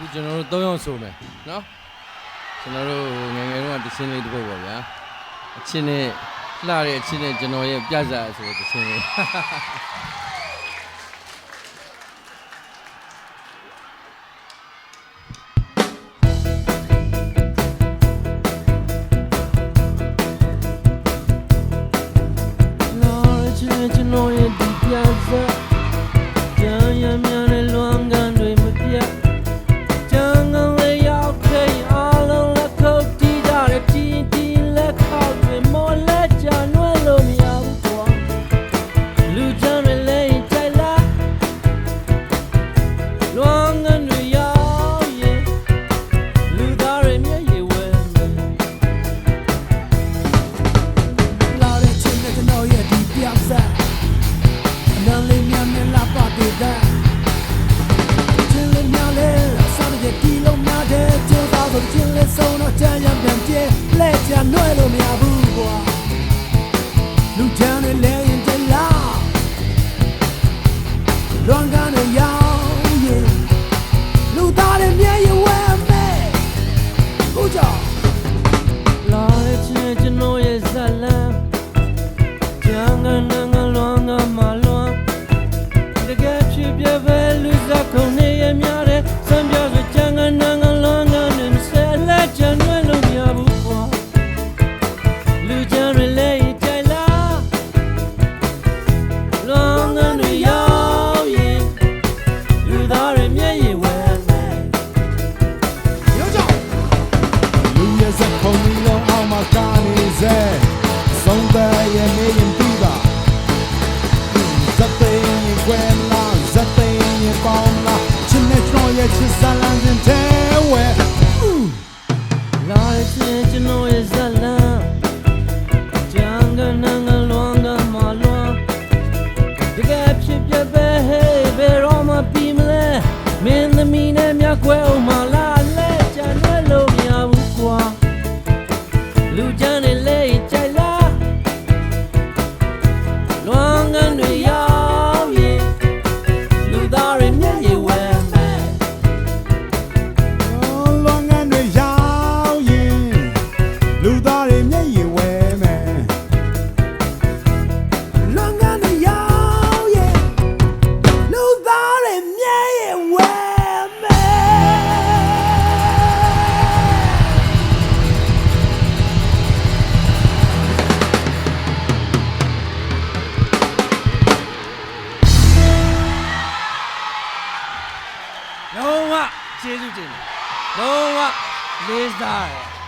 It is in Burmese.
ခုကျွန်တော်တို့၃ယောက်ဆိုမယ်နော်ကျွန်တော်တို့ငယ်ငယ်တုန်းကတခြင်းလေးတစ်ခုပေါ့ဗျာအချင်းနဲ့လှတဲ့အချင်းနဲ့ကျွန်တော်ရဲ့ပြဿနာဆိုတဲ့တခြင်းလေး gonna yawn. နဲ့စခုံမီလုံးအောင်မကနေစေဆုံးတဲ့ရဲ့နေရင်ပြီးတာဇတ်သိရင်ခွဲလားဇတ်သိရင်ပေါင်းလားချစ်နဲ့ကျွန်တော်ရဲ့ချစ်စား young and young. ကျေးဇူးတင်တယ်လုံးဝလေးစားတယ်